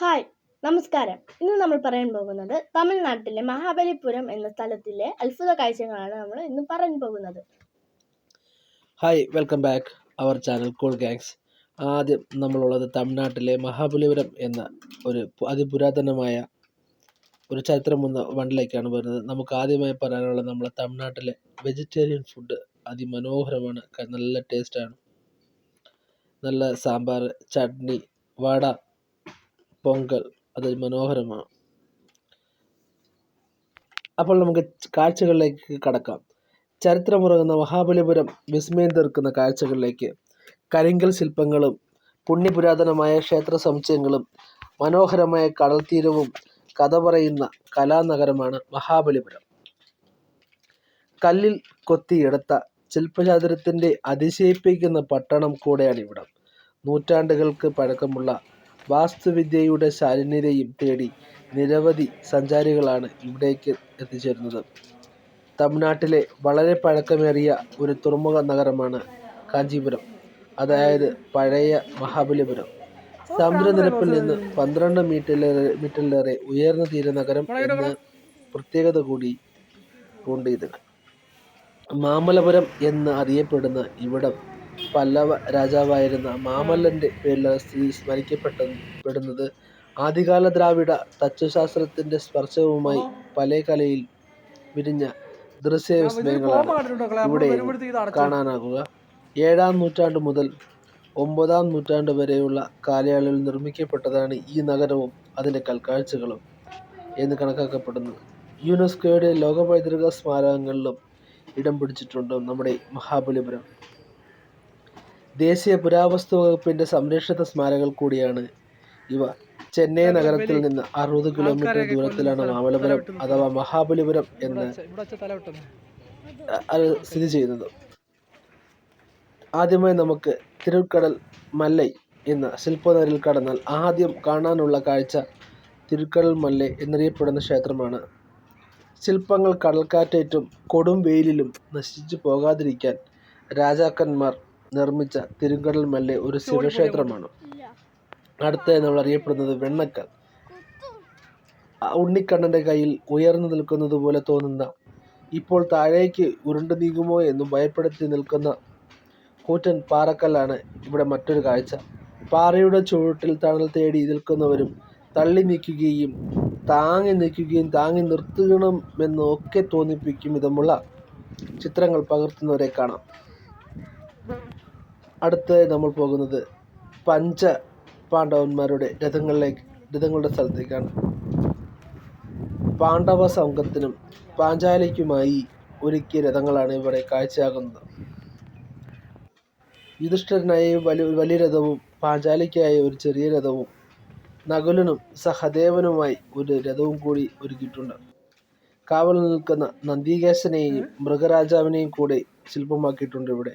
Hi നമസ്കാരം. ഇന്ന് നമ്മൾ പറയാൻ പോകുന്നത് തമിഴ്നാട്ടിലെ മഹാബലിപുരം എന്ന സ്ഥലത്തിലെ അത്ഭുത കാഴ്ചകളാണ് നമ്മൾ ഇന്ന് പറഞ്ഞു പോകുന്നത്. Hi welcome back our channel cool gangs. ആദ്യം നമ്മളുള്ളത് തമിഴ്നാട്ടിലെ മഹാബലിപുരം എന്ന ഒരു അതിപുരാതനമായ ഒരു ചരിത്രം വന്ന വണ്ടിലേക്കാണ് വരുന്നത്. നമുക്ക് ആദ്യമായി പറയാനുള്ളത് നമ്മളെ തമിഴ്നാട്ടിലെ വെജിറ്റേറിയൻ ഫുഡ് അതിമനോഹരമാണ്. നല്ല ടേസ്റ്റാണ് നല്ല സാമ്പാർ ചട്നി വട പൊങ്കൽ. അത് മനോഹരമാണ് അപ്പോൾ നമുക്ക് കാഴ്ചകളിലേക്ക് കടക്കാം. ചരിത്രമുറങ്ങുന്ന മഹാബലിപുരം വിസ്മയം തീർക്കുന്ന കാഴ്ചകളിലേക്ക്. കരിങ്കൽ ശില്പങ്ങളും പുണ്യപുരാതനമായ ക്ഷേത്ര സമുച്ചയങ്ങളും മനോഹരമായ കടൽത്തീരവും കഥ പറയുന്ന കലാനഗരമാണ് മഹാബലിപുരം. കല്ലിൽ കൊത്തിയെടുത്ത ശില്പചാതുരത്തിന്റെ അതിശയിപ്പിക്കുന്ന പട്ടണം കൂടെയാണ് ഇവിടം. നൂറ്റാണ്ടുകൾക്ക് പഴക്കമുള്ള വാസ്തുവിദ്യയുടെ ശാലിന്യതയും തേടി നിരവധി സഞ്ചാരികളാണ് ഇവിടേക്ക് എത്തിച്ചേരുന്നത്. തമിഴ്നാട്ടിലെ വളരെ പഴക്കമേറിയ ഒരു തുറമുഖ നഗരമാണ് കാഞ്ചീപുരം അതായത് പഴയ മഹാബലിപുരം. സമുദ്രനിരപ്പിൽ നിന്ന് പന്ത്രണ്ട് മീറ്ററിലേറെ മീറ്ററിലേറെ ഉയർന്ന തീരനഗരം എന്ന പ്രത്യേകത കൂടി ഉണ്ട് ഇതിന്. മാമല്ലപുരം എന്ന് അറിയപ്പെടുന്ന ഇവിടം പല്ലവ രാജാവായിരുന്ന മാമല്ലന്റെ പേരിലാണ് സ്ഥിതി സ്മരിക്കപ്പെട്ടപ്പെടുന്നത് ആദ്യകാല ദ്രാവിഡ തച്ചുശാസ്ത്രത്തിന്റെ സ്പർശവുമായി പല കലയിൽ വിരിഞ്ഞ ദൃശ്യവിസ്മയങ്ങളാണ് ഇവിടെ കാണാനാകുക. ഏഴാം നൂറ്റാണ്ട് മുതൽ ഒമ്പതാം നൂറ്റാണ്ട് വരെയുള്ള കാലയളവിൽ നിർമ്മിക്കപ്പെട്ടതാണ് ഈ നഗരവും അതിന്റെ കൽക്കാഴ്ചകളും എന്ന് കണക്കാക്കപ്പെടുന്നു. യുനെസ്കോയുടെ ലോക പൈതൃക സ്മാരകങ്ങളിലും ഇടം പിടിച്ചിട്ടുണ്ട് നമ്മുടെ മഹാബലിപുരം. ദേശീയ പുരാവസ്തു വകുപ്പിന്റെ സംരക്ഷിത സ്മാരകങ്ങൾ കൂടിയാണ് ഇവ. ചെന്നൈ നഗരത്തിൽ നിന്ന് അറുപത് കിലോമീറ്റർ ദൂരത്തിലാണ് മാമല്ലപുരം അഥവാ മഹാബലിപുരം എന്ന് സ്ഥിതി ചെയ്യുന്നത്. ആദ്യമായി നമുക്ക് തിരുക്കടൽ മല്ലൈ എന്ന ശില്പനരിൽ കടന്നാൽ ആദ്യം കാണാനുള്ള കാഴ്ച തിരുക്കടൽ മല്ലൈ എന്നറിയപ്പെടുന്ന ക്ഷേത്രമാണ്. ശില്പങ്ങൾ കടൽക്കാറ്റേറ്റും കൊടും വെയിലിലും നശിച്ചു പോകാതിരിക്കാൻ രാജാക്കന്മാർ നിർമ്മിച്ച തിരുങ്കടൽ മല്ലെ ഒരു ശിവക്ഷേത്രമാണ്. അടുത്തതായി നമ്മൾ അറിയപ്പെടുന്നത് വെണ്ണക്കൽ. ഉണ്ണിക്കണ്ണന്റെ ഉണ്ണിക്കണ്ണന്റെ കയ്യിൽ ഉയർന്നു നിൽക്കുന്നത് പോലെ തോന്നുന്ന ഇപ്പോൾ താഴേക്ക് ഉരുണ്ടു നീങ്ങുമോ എന്ന് ഭയപ്പെടുത്തി നിൽക്കുന്ന കൂറ്റൻ പാറക്കല്ലാണ് ഇവിടെ മറ്റൊരു കാഴ്ച. പാറയുടെ ചുവട്ടിൽ തണൽ തേടി നിൽക്കുന്നവരും തള്ളി നീക്കുകയും താങ്ങി നിൽക്കുകയും താങ്ങി നിർത്തണമെന്നും ഒക്കെ തോന്നിപ്പിക്കും വിധമുള്ള ചിത്രങ്ങൾ പകർത്തുന്നവരെ കാണാം. അടുത്തതായി നമ്മൾ പോകുന്നത് പഞ്ച പാണ്ഡവന്മാരുടെ രഥങ്ങളിലേക്ക് രഥങ്ങളുടെ സ്ഥലത്തേക്കാണ്. പാണ്ഡവ സംഘത്തിനും പാഞ്ചാലിക്കുമായി ഒരുക്കിയ രഥങ്ങളാണ് ഇവിടെ കാഴ്ചയാകുന്നത്. യുധിഷ്ഠിരനായി വലിയ വലിയ രഥവും പാഞ്ചാലിക്കായി ഒരു ചെറിയ രഥവും നകുലനും സഹദേവനുമായി ഒരു രഥവും കൂടി ഒരുക്കിയിട്ടുണ്ട്. കാവൽ നിൽക്കുന്ന നന്ദികേശനെയും മൃഗരാജാവിനെയും കൂടെ ശില്പമാക്കിയിട്ടുണ്ട് ഇവിടെ.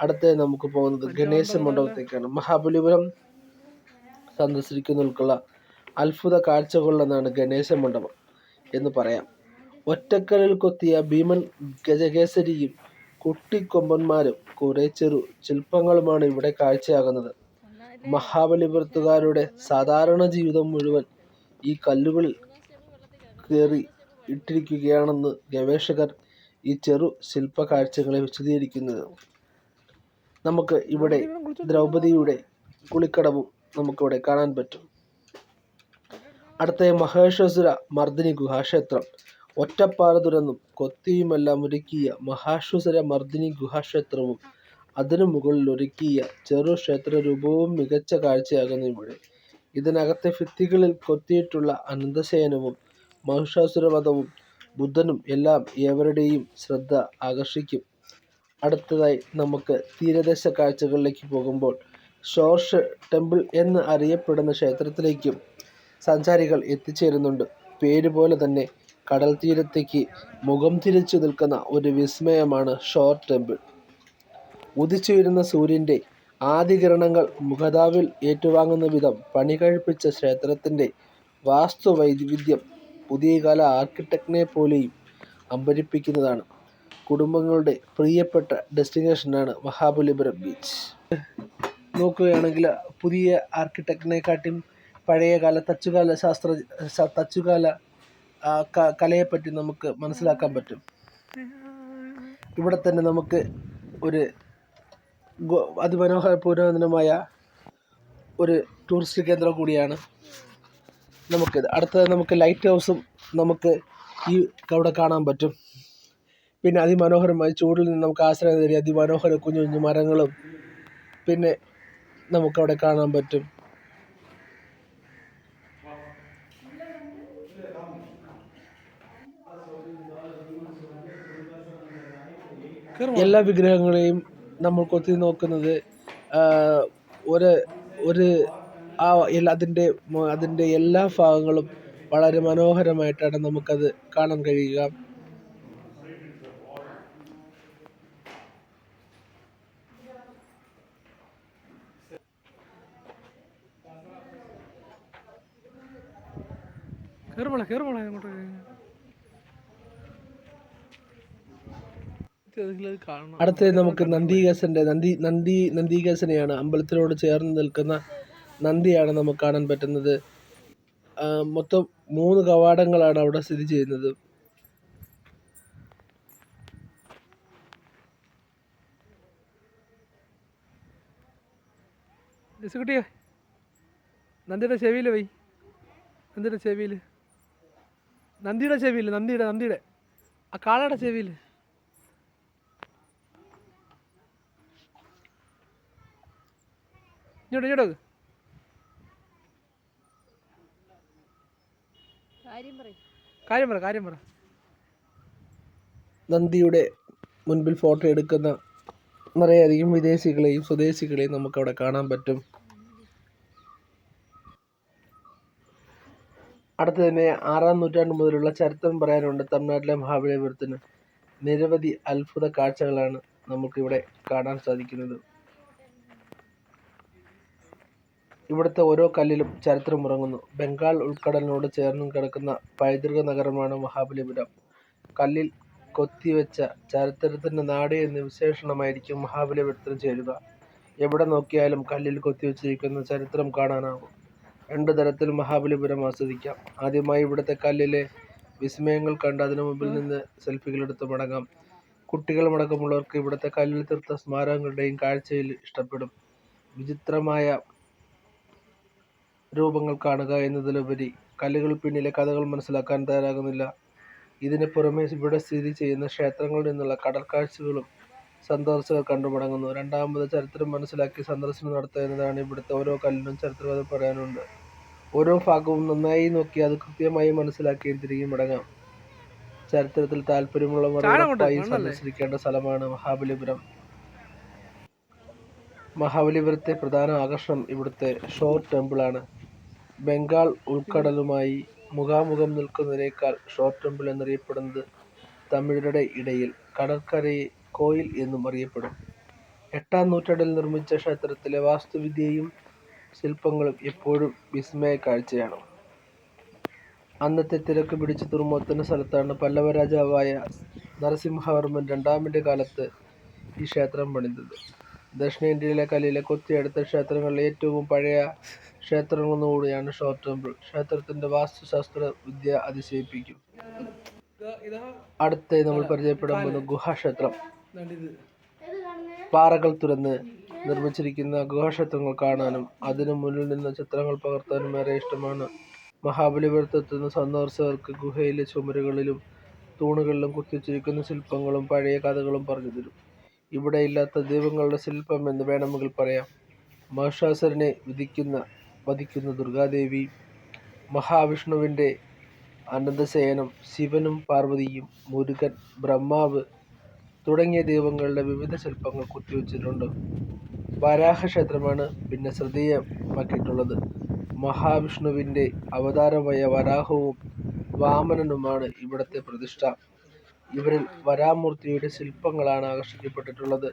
അടുത്ത നമുക്ക് പോകുന്നത് ഗണേശ മണ്ഡപത്തേക്കാണ്. മഹാബലിപുരം സന്ദർശിക്കുന്നവർക്കുള്ള അത്ഭുത കാഴ്ചകളിലൊന്നാണ് ഗണേശ മണ്ഡപം എന്ന് പറയാം. ഒറ്റക്കലിൽ കൊത്തിയ ഭീമൻ ഗജകേസരിയും കുട്ടിക്കൊമ്പന്മാരും കുറെ ചെറു ശില്പങ്ങളുമാണ് ഇവിടെ കാഴ്ചയാകുന്നത്. മഹാബലിപുരത്തുകാരുടെ സാധാരണ ജീവിതം മുഴുവൻ ഈ കല്ലുകളിൽ കയറി ഇട്ടിരിക്കുകയാണെന്ന് ഗവേഷകർ ഈ ചെറു ശില്പ കാഴ്ചകളെ വിശദീകരിക്കുന്നത് നമുക്ക് ഇവിടെ ദ്രൗപതിയുടെ കുളിക്കടവും നമുക്കിവിടെ കാണാൻ പറ്റും. അടുത്ത മഹേശ്വര മർദ്ദിനി ഗുഹാക്ഷേത്രം. ഒറ്റപ്പാറ തുറന്നും കൊത്തിയുമെല്ലാം ഒരുക്കിയ മഹാശ്വസര മർദ്ദിനി ഗുഹാക്ഷേത്രവും അതിനു മുകളിൽ ഒരുക്കിയ ചെറു ക്ഷേത്ര രൂപവും മികച്ച കാഴ്ചയാകുന്നു ഇവിടെ. ഇതിനകത്തെ ഭിത്തികളിൽ കൊത്തിയിട്ടുള്ള അനന്തശയനവും മഹിഷാസുരവധവും ബുദ്ധനും എല്ലാം ഏവരുടെയും ശ്രദ്ധ ആകർഷിക്കും. അടുത്തതായി നമുക്ക് തീരദേശ കാഴ്ചകളിലേക്ക് പോകുമ്പോൾ ഷോർഷ് ടെമ്പിൾ എന്ന് അറിയപ്പെടുന്ന ക്ഷേത്രത്തിലേക്കും സഞ്ചാരികൾ എത്തിച്ചേരുന്നുണ്ട്. പേര് പോലെ തന്നെ കടൽ തീരത്തേക്ക് മുഖം തിരിച്ചു നിൽക്കുന്ന ഒരു വിസ്മയമാണ് ഷോർ ടെമ്പിൾ. ഉദിച്ചുയരുന്ന സൂര്യന്റെ ആദികിരണങ്ങൾ മുഖതാവിൽ ഏറ്റുവാങ്ങുന്ന വിധം പണി കഴിപ്പിച്ച ക്ഷേത്രത്തിന്റെ വാസ്തു വൈവിധ്യം പുതിയ കാല ആർക്കിടെക്റ്റിനെ പോലെയും അമ്പരിപ്പിക്കുന്നതാണ്. കുടുംബങ്ങളുടെ പ്രിയപ്പെട്ട ഡെസ്റ്റിനേഷനാണ് മഹാബലിപുരം ബീച്ച്. നോക്കുകയാണെങ്കിൽ പുതിയ ആർക്കിടെക്റ്റിനെക്കാട്ടിയും പഴയകാല തച്ചുകാല ശാസ്ത്ര തച്ചുകാല കലയെപ്പറ്റി നമുക്ക് മനസ്സിലാക്കാൻ പറ്റും. ഇവിടെ തന്നെ നമുക്ക് ഒരു അതിമനോഹര പുരോധനമായ ഒരു ടൂറിസ്റ്റ് കേന്ദ്രം കൂടിയാണ് നമുക്കിത്. അടുത്തത് നമുക്ക് ലൈറ്റ് ഹൗസും നമുക്ക് ഈ അവിടെ കാണാൻ പറ്റും. പിന്നെ അതിമനോഹരമായ ചൂടിൽ നിന്ന് നമുക്ക് ആശ്രയം തേടിയ അതിമനോഹര കുഞ്ഞു കുഞ്ഞു മരങ്ങളും പിന്നെ നമുക്കവിടെ കാണാൻ പറ്റും. എല്ലാ വിഗ്രഹങ്ങളെയും നമ്മൾ കൊത്തി നോക്കുന്നത് ഒരു ഒരു ആ എല്ലാ അതിന്റെ അതിന്റെ എല്ലാ ഭാഗങ്ങളും വളരെ മനോഹരമായിട്ടാണ് നമുക്കത് കാണാൻ കഴിയുക. കയറുമ്പോളെ കയറുമ്പോളെ അങ്ങോട്ട്. അടുത്തത് നമുക്ക് നന്ദികേശന്റെ നന്ദി നന്ദി നന്ദികേശനെയാണ് അമ്പലത്തിനോട് ചേർന്ന് നിൽക്കുന്ന നന്ദിയാണ് നമുക്ക് കാണാൻ പറ്റുന്നത്. മൊത്തം മൂന്ന് കവാടങ്ങളാണ് അവിടെ സ്ഥിതി ചെയ്യുന്നത്. നന്ദിയുടെ ചെവിയിൽ വൈ നന്ദിയുടെ ചെവിയിൽ. നന്ദിയുടെ ചെവിയിൽ നന്ദിയുടെ നന്ദിയുടെ. ആ കാളയുടെ ചെവിയിൽ ഇങ്ങോട്ട് ഇങ്ങോട്ട്. കാര്യം പറ കാര്യം പറ. നന്ദിയുടെ മുൻപിൽ ഫോട്ടോ എടുക്കുന്ന നിറയെയധികം വിദേശികളെയും സ്വദേശികളെയും നമുക്കവിടെ കാണാൻ പറ്റും. അടുത്ത് തന്നെ ആറാം നൂറ്റാണ്ട് മുതലുള്ള ചരിത്രം പറയാനുണ്ട് തമിഴ്നാട്ടിലെ മഹാബലിപുരത്തിന്. നിരവധി അത്ഭുത കാഴ്ചകളാണ് നമുക്കിവിടെ കാണാൻ സാധിക്കുന്നത്. ഇവിടുത്തെ ഓരോ കല്ലിലും ചരിത്രം ഉറങ്ങുന്നു. ബംഗാൾ ഉൾക്കടലിനോട് ചേർന്ന് കിടക്കുന്ന പൈതൃക നഗരമാണ് മഹാബലിപുരം. കല്ലിൽ കൊത്തിവെച്ച ചരിത്രത്തിന്റെ നാട് എന്ന വിശേഷണമായിരിക്കും മഹാബലിപുരത്തിന് ചേരുക. എവിടെ നോക്കിയാലും കല്ലിൽ കൊത്തിവെച്ചിരിക്കുന്ന ചരിത്രം കാണാനാവും രണ്ട് തരത്തിൽ മഹാബലിപുരം ആസ്വദിക്കാം. ആദ്യമായി ഇവിടുത്തെ കല്ലിലെ വിസ്മയങ്ങൾ കണ്ട് അതിനു മുമ്പിൽ നിന്ന് സെൽഫികളെടുത്ത് മടങ്ങാം. കുട്ടികളുമടക്കമുള്ളവർക്ക് ഇവിടുത്തെ കല്ലിൽ തീർത്ത സ്മാരകങ്ങളുടെയും കാഴ്ചയിൽ ഇഷ്ടപ്പെടും. വിചിത്രമായ രൂപങ്ങൾ കാണുക എന്നതിലുപരി കല്ലുകൾ പിന്നിലെ കഥകൾ മനസ്സിലാക്കാൻ തയ്യാറാകുന്നില്ല. ഇതിന് പുറമെ ഇവിടെ സ്ഥിതി ചെയ്യുന്ന ക്ഷേത്രങ്ങളിൽ നിന്നുള്ള കടൽ കാഴ്ചകളും സന്ദർശകർ കണ്ടു മടങ്ങുന്നു. രണ്ടാമത് ചരിത്രം മനസ്സിലാക്കി സന്ദർശനം നടത്തുക എന്നതാണ് ഇവിടുത്തെ ഓരോ കല്ലിനും ചരിത്രകഥ പറയാനുണ്ട്. ഓരോ ഭാഗവും നന്നായി നോക്കി അത് കൃത്യമായി മനസ്സിലാക്കിയും തിരികെ മടങ്ങാം. ചരിത്രത്തിൽ താല്പര്യമുള്ളവർ ഉറപ്പായി സന്ദർശിക്കേണ്ട സ്ഥലമാണ് മഹാബലിപുരം. മഹാബലിപുരത്തെ പ്രധാന ആകർഷണം ഇവിടുത്തെ ഷോർ ടെമ്പിളാണ്. ബംഗാൾ ഉൾക്കടലുമായി മുഖാമുഖം നിൽക്കുന്നതിനേക്കാൾ ഷോർ ടെമ്പിൾ എന്നറിയപ്പെടുന്നത് തമിഴരുടെ ഇടയിൽ. കടൽക്കരയെ കോയിൽ എന്നും അറിയപ്പെടും. എട്ടാം നൂറ്റാണ്ടിൽ നിർമ്മിച്ച ക്ഷേത്രത്തിലെ വാസ്തുവിദ്യയും ശില്പങ്ങളും എപ്പോഴും വിസ്മയ കാഴ്ചയാണ്. അന്നത്തെ തിരക്ക് പിടിച്ച തുറമുഖത്തിന്റെ സ്ഥലത്താണ് പല്ലവ രാജാവായ നരസിംഹവർമ്മൻ രണ്ടാമന്റെ കാലത്ത് ഈ ക്ഷേത്രം പണിതത്. ദക്ഷിണേന്ത്യയിലെ കല്ലിലെ കൊത്തിയെടുത്ത ക്ഷേത്രങ്ങളിലെ ഏറ്റവും പഴയ ക്ഷേത്രങ്ങളൊന്നുകൂടിയാണ് ഷോർട്ട് ടെമ്പിൾ. ക്ഷേത്രത്തിന്റെ വാസ്തുശാസ്ത്ര വിദ്യ അതിശയിപ്പിക്കും. ഇതാ നമ്മൾ പരിചയപ്പെടാൻ പോകുന്ന ഗുഹാക്ഷേത്രം. പാറകൾ തുറന്ന് നിർമ്മിച്ചിരിക്കുന്ന ഗുഹാക്ഷേത്രങ്ങൾ കാണാനും അതിനു മുന്നിൽ നിന്ന് ചിത്രങ്ങൾ പകർത്താനും ഏറെ ഇഷ്ടമാണ്. മഹാബലിപുരത്തെത്തുന്ന സന്ദർശകർക്ക് ഗുഹയിലെ ചുമരുകളിലും തൂണുകളിലും കുത്തിവച്ചിരിക്കുന്ന ശില്പങ്ങളും പഴയ കഥകളും പറഞ്ഞു തരും. ഇവിടെ ഇല്ലാത്ത ദൈവങ്ങളുടെ ശില്പം എന്ന് വേണമെങ്കിൽ പറയാം. മഹിഷാസുരനെ വിധിക്കുന്ന വധിക്കുന്ന ദുർഗാദേവി മഹാവിഷ്ണുവിന്റെ അനന്തശയനം ശിവനും പാർവതിയും മുരുകൻ ബ്രഹ്മാവ് തുടങ്ങിയ ദൈവങ്ങളുടെ വിവിധ ശില്പങ്ങൾ കുത്തിവെച്ചിട്ടുണ്ട്. വരാഹ ക്ഷേത്രമാണ് പിന്നെ ശ്രദ്ധേയമാക്കിയിട്ടുള്ളത്. മഹാവിഷ്ണുവിന്റെ അവതാരമായ വരാഹവും വാമനനുമാണ് ഇവിടുത്തെ പ്രതിഷ്ഠ. ഇവരിൽ വരാമൂർത്തിയുടെ ശില്പങ്ങളാണ് ആകർഷിക്കപ്പെട്ടിട്ടുള്ളത്.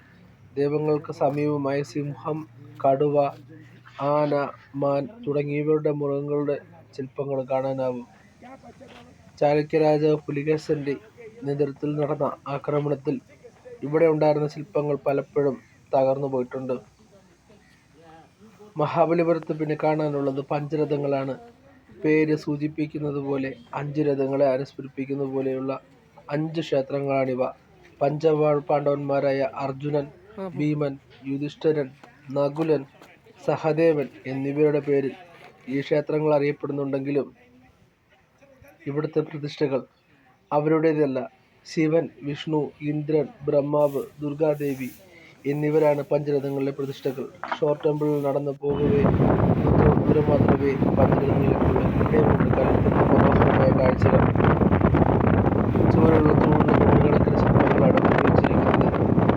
ദൈവങ്ങൾക്ക് സമീപമായി സിംഹം കടുവ ആന മാൻ തുടങ്ങിയവരുടെ മൃഗങ്ങളുടെ ശില്പങ്ങൾ കാണാനാവും. ചാലക്യരാജാവ് പുലികേശന്റെ നേതൃത്വത്തിൽ നടന്ന ആക്രമണത്തിൽ ഇവിടെ ഉണ്ടായിരുന്ന ശില്പങ്ങൾ പലപ്പോഴും തകർന്നു പോയിട്ടുണ്ട്. മഹാബലിപുരത്ത് പിന്നെ കാണാനുള്ളത് പഞ്ചരഥങ്ങളാണ്. പേര് സൂചിപ്പിക്കുന്നത് പോലെ അഞ്ച് രഥങ്ങളെ അനുസ്മരിപ്പിക്കുന്ന പോലെയുള്ള അഞ്ച് ക്ഷേത്രങ്ങളാണിവ. പഞ്ചപാ പാണ്ഡവന്മാരായ അർജുനൻ ഭീമൻ യുധിഷ്ഠിരൻ നകുലൻ സഹദേവൻ എന്നിവരുടെ പേരിൽ ഈ ക്ഷേത്രങ്ങൾ അറിയപ്പെടുന്നുണ്ടെങ്കിലും ഇവിടുത്തെ പ്രതിഷ്ഠകൾ അവരുടേതല്ല. ശിവൻ വിഷ്ണു ഇന്ദ്രൻ ബ്രഹ്മാവ് ദുർഗാദേവി എന്നിവരാണ് പഞ്ചരഥങ്ങളിലെ പ്രതിഷ്ഠകൾ. ഷോർ ടെമ്പിളിൽ നടന്നു പോകവേ ദൂരം മാത്രമേ പഞ്ചരഥങ്ങളിലേക്കുള്ളൂ ഇവിടെയുമുണ്ട് കൽപ്പന മനോഹരമായ കാഴ്ചകൾ. ചുവരുള്ള തൂണിന് നൂറുകണക്കിന് ശില്പങ്ങളാണ് ഉപയോഗിച്ചിരിക്കുന്നത്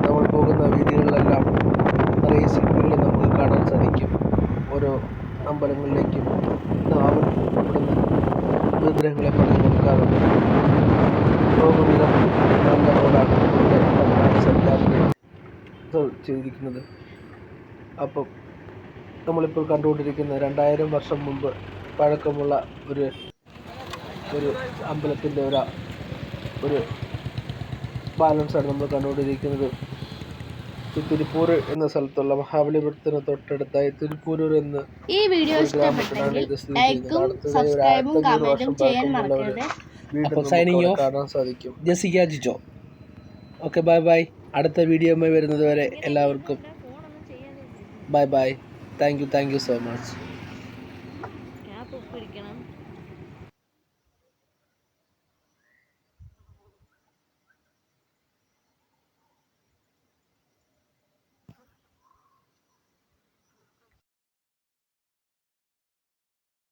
നമ്മൾ പോകുന്ന വീതികളിലെല്ലാം നിറയെ ശില്പികളെ നമുക്ക് കാണാൻ സാധിക്കും. ഓരോ അമ്പലങ്ങളിലേക്കും അവർ ഇവിടുന്ന് വിഗ്രഹങ്ങളെ പണിത് ചെയ്തിരിക്കുന്നത് അപ്പം നമ്മളിപ്പോൾ കണ്ടുകൊണ്ടിരിക്കുന്ന രണ്ടായിരം വർഷം മുമ്പ് പഴക്കമുള്ള ഒരു ഒരു അമ്പലത്തിന്റെ ഒരു ഒരു ബാലൻസാണ് നമ്മൾ കണ്ടുകൊണ്ടിരിക്കുന്നത്. ഈ തിരുപ്പൂർ എന്ന സ്ഥലത്തുള്ള മഹാബലിപുരത്തിന് തൊട്ടടുത്തായി തിരുപ്പൂരൂർ എന്ന് ഈ വീഡിയോ ഗ്രാമത്തിലാണ് ഇഷ്ടപ്പെട്ടെങ്കിൽ. കാണാൻ സാധിക്കും. Jessica Jijo. Okay bye bye അടുത്ത വീഡിയോയുമായി വരുന്നത് വരെ എല്ലാവർക്കും bye bye thank you thank you so much